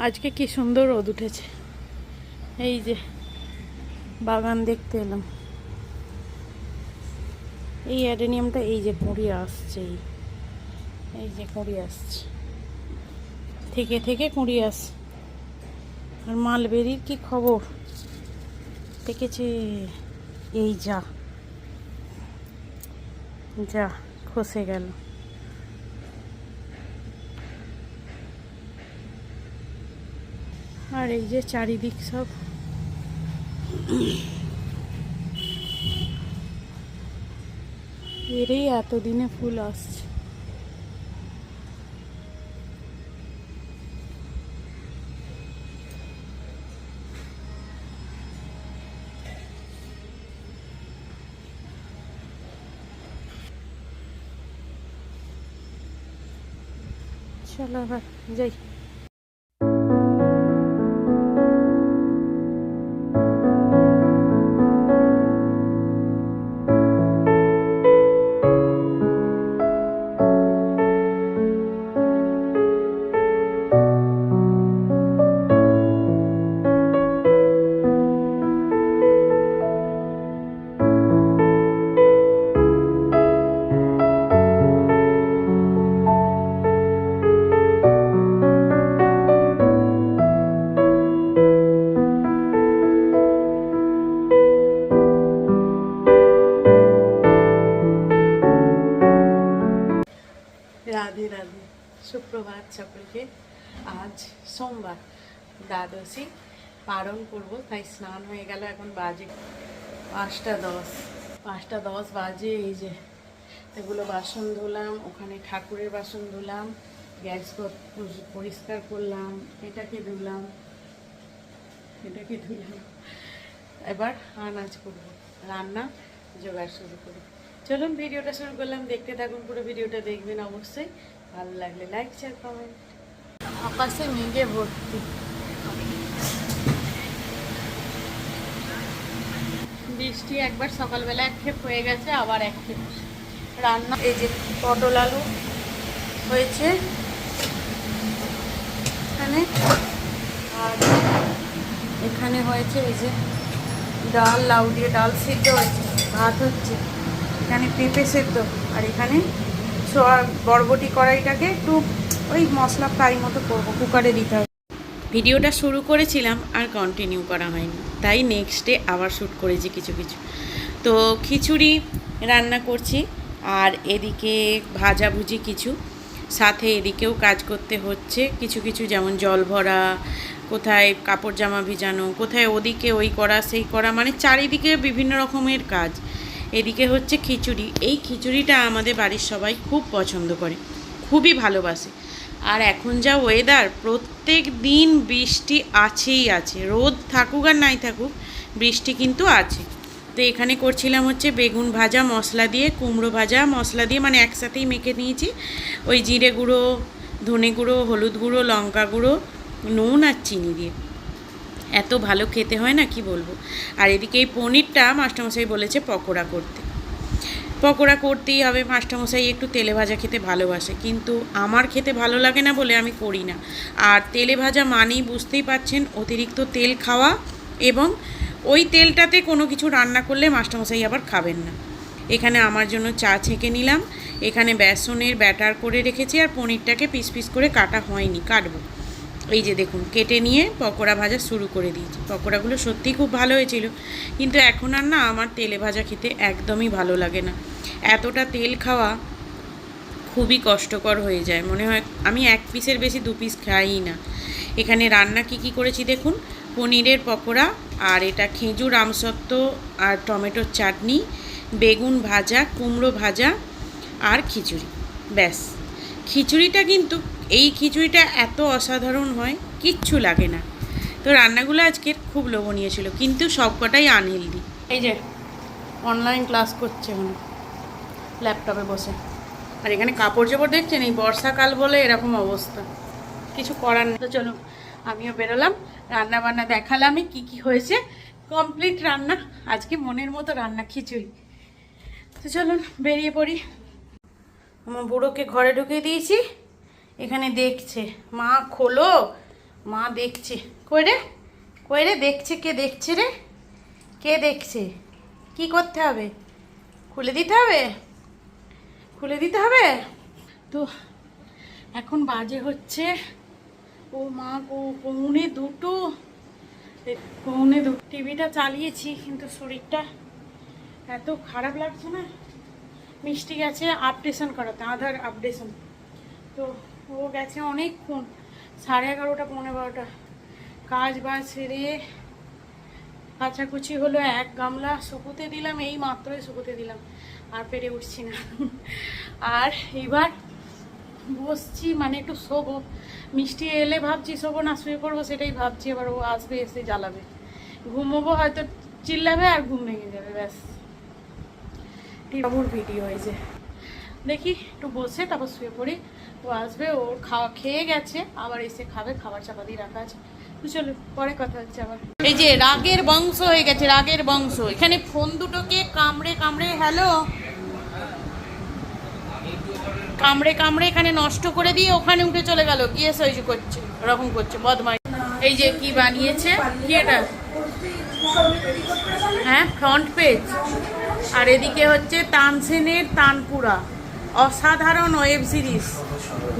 আজকে কি সুন্দর রোদ উঠেছে। এই যে, বাগান দেখতে এলাম। এই অ্যাডেনিয়ামটা এই যে কুঁড়ি আসছে, এই। এই যে কুঁড়ি আসছে। থেকে থেকে কুঁড়ি আসছে আর মালবেরির কি খবর? দেখেছে। এই যা। যা, খসে গেল। আর এই যে চারিদিক সব। এরই এতদিনে ফুল আসছে। চলো এবার যাই। সুপ্রভাত সকলকে আজ সোমবার দ্বাদশী পালন করব, তাই স্নান হয়ে গেল এখন বাজে পাঁচটা দশ। পাঁচটা দশ বাজে, এই যে এগুলো বাসন ধুলাম, ওখানে ঠাকুরের বাসন ধুলাম, গ্যাস পরিষ্কার করলাম, এটাকে ধুলাম এটাকে ধুলাম। এবার আনাজ করব, রান্না জোগাড় শুরু করি চলুন ভিডিওটা শুরু করলাম, দেখতে থাকুন, পুরো ভিডিওটা দেখবেন অবশ্যই। ভালো লাগলে লাইক শেয়ার কমেন্ট আকাশে মেঘে ভর্তি। বৃষ্টি একবার সকালবেলা এক খেপ হয়ে গেছে আবার এক খেপ। রান্না এই যে পটল আলু হয়েছে। এখানে। আর এখানে হয়েছে এই যে ডাল লাউ দিয়ে ডাল সিদ্ধ হয়েছে ভাত হচ্ছে। এখানে পেঁপে সেদ্ধ আর এখানে বরবটি কড়াইটাকে একটু ওই মশলা ফ্রাই মতো করব, কুকারে দিতে হবে। ভিডিওটা শুরু করেছিলাম আর কন্টিনিউ করা হয়নি। তাই নেক্সট ডে আবার শ্যুট করেছি কিছু কিছু। তো খিচুড়ি রান্না করছি আর এদিকে ভাজাভুজি কিছু। সাথে এদিকেও কাজ করতে হচ্ছে কিছু কিছু যেমন জল ভরা, কোথায় কাপড় জামা ভিজানো, কোথায় ওদিকে ওই করা, সেই করা মানে চারিদিকে বিভিন্ন রকমের কাজ। এদিকে হচ্ছে খিচুড়ি। এই খিচুড়িটা আমাদের বাড়ির সবাই খুব পছন্দ করে, খুবই ভালোবাসে। আর এখন যা ওয়েদার প্রত্যেক দিন বৃষ্টি আছেই আছে। রোদ থাকুক আর নাই থাকুক, বৃষ্টি কিন্তু আছে। তো এখানে করছিলাম হচ্ছে বেগুন ভাজা, মশলা দিয়ে, কুমড়ো ভাজা, মশলা দিয়ে মানে একসাথেই মেখে নিয়েছি। ওই জিরে গুঁড়ো, ধনে গুঁড়ো, হলুদ গুঁড়ো, লঙ্কা গুঁড়ো, নুন আর চিনি দিয়ে। এত ভালো খেতে হয় না, কি বলব? আর এদিকে এই পনিরটা মাস্টারমশাই বলেছে পকোড়া করতে। পকোড়া করতেই হবে, মাস্টারমশাই একটু তেলে ভাজা খেতে ভালোবাসে, কিন্তু আমার খেতে ভালো লাগে না বলে আমি করি না। আর তেলে ভাজা মানেই বুঝতেই পাচ্ছেন অতিরিক্ত তেল খাওয়া এবং ওই তেলটাতে কোনো কিছু রান্না করলে মাস্টারমশাই আবার খাবেন না। এখানে আমার জন্য চা ছেঁকে নিলাম, এখানে বেসনের ব্যাটার করে রেখেছি আর পনিরটাকে পিস পিস করে কাটা হয়নি, কাটবো। এই যে দেখুন, কেটে নিয়ে পকোড়া ভাজা শুরু করে দিয়েছি। পকোড়াগুলো সত্যিই খুব ভালো হয়েছিল। কিন্তু এখন আর না, আমার তেলে ভাজা খেতে একদমই ভালো লাগে না। এতটা তেল খাওয়া খুবই কষ্টকর হয়ে যায়। মনে হয় আমি এক পিসের বেশি দু পিস খাই না। এখানে রান্না কি কি করেছি দেখুন? পনিরের পকোড়া, আর এটা খেজুর আমসত্ত্ব আর টমেটোর চাটনি, বেগুন ভাজা, কুমড়ো ভাজা আর খিচুড়ি। ব্যাস। খিচুড়িটা কিন্তু এই খিচুড়িটা এত অসাধারণ হয়, কিচ্ছু লাগে না। তো রান্নাগুলো আজকের খুব লোভনীয় ছিল, কিন্তু সবকটাই আনহেলদি এই যে অনলাইন ক্লাস করছে এখন ল্যাপটপে বসে। আর এখানে কাপড় চোপড় দেখছেন? এই বর্ষাকাল বলে এরকম অবস্থা। কিছু করার নেই। তো চলো আমিও বেরোলাম রান্না বান্না দেখালামই কি কি হয়েছে। কমপ্লিট রান্না, আজকে মনের মতো রান্না খিচুড়ি। তো চলুন, বেরিয়ে পড়ি। আমার বুড়োকে ঘরে ঢুকিয়ে দিয়েছি। এখানে দেখছে। মা খোলো। মা দেখছে। কই রে? কই রে? দেখছে কে? দেখছে রে? কে দেখছে? কি করতে হবে? খুলে দিতে হবে? খুলে দিতে হবে? তো এখন বাজে হচ্ছে। ও মা গো, পৌনে দুটো। পৌনে দু টিভিটা চালিয়েছি, কিন্তু শরীরটা এত খারাপ লাগছে না। মিষ্টি গেছে, আপডেশন করাতে, আধার আপডেশন। তো ও গেছে অনেকক্ষণ। সাড়ে এগারোটা, পৌনে বারোটা। কাজ বাজ সেরে কাচাকুচি হলো এক গামলা শুকুতে দিলাম, এই মাত্রই শুকুতে দিলাম। আর পেরে উঠছি না। আর এবার বসছি মানে একটু শোবো। মিষ্টি এলে ভাবছি, শোবো না, শুয়ে পড়ব। সেটাই ভাবছি, এবার ও আসবে, এসে জ্বালাবে। ঘুমোবো, হয়তো চিল্লাবে আর ঘুম ভেঙে যাবে, ব্যাস। বাবুর ভিডিও হয়েছে দেখি, একটু বসে, তারপর শুয়ে পড়ি। ও আসবে ওর খাওয়া খেয়ে গেছে, আবার এসে খাবে, খাবার চাপা দিয়ে রাখা আছে। পরে কথা হচ্ছে আবার। এই যে রাগের বংশ হয়ে গেছে, রাগের বংশ। এখানে ফোন দুটোকে কামড়ে কামড়ে, হ্যালো? কামড়ে কামড়ে এখানে নষ্ট করে দিয়ে ওখানে উঠে চলে গেল। গিয়ে সহ্য করছে, ওরকম করছে বদমাই এই যে কি বানিয়েছে? কি এটা? হ্যাঁ ফ্রন্ট পেজ আর এদিকে হচ্ছে তানসেনের তানপুরা। অসাধারণ ওয়েব সিরিজ।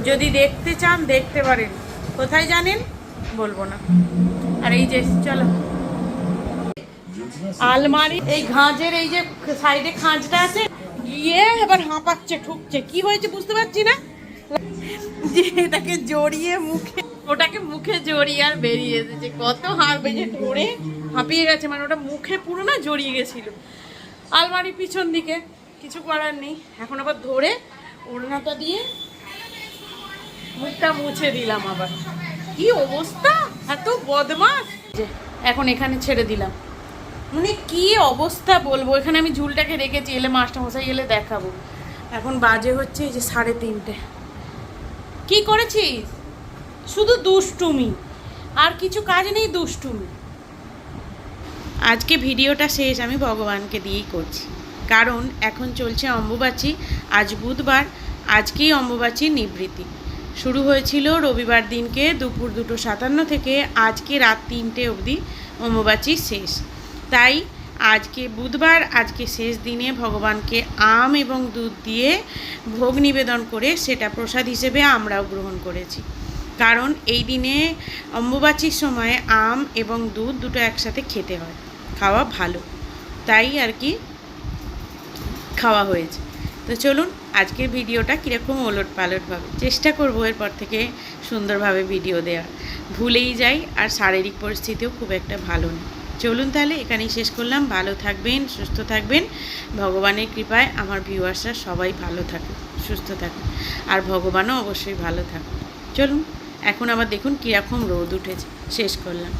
যদি দেখতে চান, দেখতে পারেন। কোথায় জানেন? বলব না। আর এই যে, চলো। আলমারি, এই ঘাঁজের, এই যে সাইডে খাঁজটা আছে, গিয়ে এবার হাঁপাচ্ছে, ঠুকছে। কি হয়েছে বুঝতে পারছি না? যে এটাকে জড়িয়ে মুখে, ওটাকে মুখে জড়িয়ে আর বেরিয়ে এসেছে। কত হাড় বেজে ধরে হাঁপিয়ে গেছে মানে ওটা মুখে পুরো না জড়িয়ে গেছিল। আলমারি পিছন দিকে। কিছু করার নেই। এখন আবার ধরে ওড়নাটা দিয়ে মুখটা মুছে দিলাম আবার। কি অবস্থা? এত বদমাস যে, এখন এখানে ছেড়ে দিলাম। মানে কি অবস্থা বলব? এখানে আমি ঝুলটাকে রেখেছি, এলে মাস্টারমশাই এলে দেখাবো। এখন বাজে হচ্ছে এই যে সাড়ে তিনটে। কি করেছিস? শুধু দুষ্টুমি। আর কিছু কাজ নেই দুষ্টুমি। আজকে ভিডিওটা শেষ, আমি ভগবানকে দিয়েই করছি। কারণ এখন চলছে অম্বুবাচী। আজ বুধবার, আজকেই অম্বুবাচীর নিবৃত্তি। শুরু হয়েছিল রবিবার দিনকে দুপুর দুটো সাতান্ন থেকে আজকে রাত তিনটে অবধি অম্বুবাচী শেষ। তাই আজকে বুধবার, আজকে শেষ দিনে ভগবানকে আম এবং দুধ দিয়ে ভোগ নিবেদন করে সেটা প্রসাদ হিসেবে আমরাও গ্রহণ করেছি। কারণ এই দিনে অম্বুবাচীর সময় আম এবং দুধ দুটো একসাথে খেতে হয়, খাওয়া ভালো। তাই আর কি খাওয়া হয়েছে। তো চলুন আজকের ভিডিওটা কীরকম ওলট পালটভাবে চেষ্টা করব এরপর থেকে সুন্দরভাবে ভিডিও দেওয়ার। ভুলেই যাই আর শারীরিক পরিস্থিতিও খুব একটা ভালো নেই চলুন তাহলে এখানেই শেষ করলাম। ভালো থাকবেন, সুস্থ থাকবেন। ভগবানের কৃপায় আমার ভিউয়ার্সরা সবাই ভালো থাকে সুস্থ থাকে আর ভগবানও অবশ্যই ভালো থাকে চলুন, এখন আবার দেখুন কীরকম রোদ উঠেছে। শেষ করলাম।